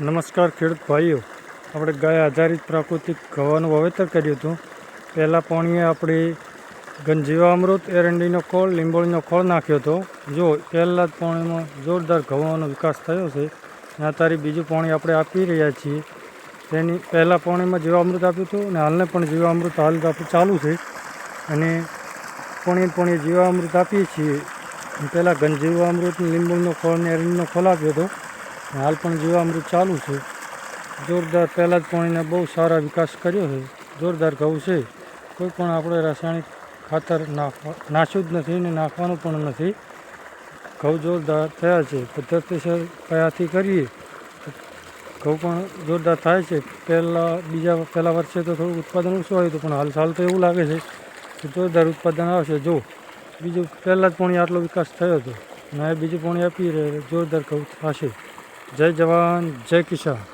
નમસ્કાર ખેડૂત ભાઈઓ. આપણે ગાય આધારિત પ્રાકૃતિક ઘવાનું વાવેતર કર્યું હતું. પહેલાં પાણીએ આપણે ગંજીવામૃત એરંડીનો ખોળ, લીંબોળીનો ખોળ નાખ્યો હતો. જો પહેલાં જ પાણીમાં જોરદાર ઘઉંનો વિકાસ થયો છે અને અત્યારે બીજું પાણી આપણે આપી રહ્યા છીએ. તેની પહેલાં પાણીમાં જીવામૃત આપ્યું હતું અને હાલને પણ જીવામૃત હાલ આપણું ચાલુ છે. અને પાણી પાણી જીવામૃત આપીએ છીએ. પહેલાં ગંજીવામૃત લીંબુનો ખોળ ને એરંડીનો ખોળ આપ્યો હતો. હાલ પણ જીવામૃત ચાલુ છે. જોરદાર પહેલાં જ પાણીને બહુ સારા વિકાસ કર્યો છે. જોરદાર ઘઉં છે. કોઈ પણ આપણે રાસાયણિક ખાતર નાખવા નાખ્યું જ નથી ને નાખવાનું પણ નથી. ઘઉં જોરદાર થયા છે. પદ્ધતિસર કયાથી કરીએ. ઘઉં પણ જોરદાર થાય છે. પહેલાં બીજા પહેલાં વર્ષે તો થોડું ઉત્પાદન ઓછું આવ્યું હતું, પણ હાલ સાલ તો એવું લાગે છે કે જોરદાર ઉત્પાદન આવશે. જો, બીજું પહેલાં જ પાણી આટલો વિકાસ થયો હતો. અને બીજું પાણી આપી રહે જોરદાર ઘઉં થશે. જય જવાન જય કિસાન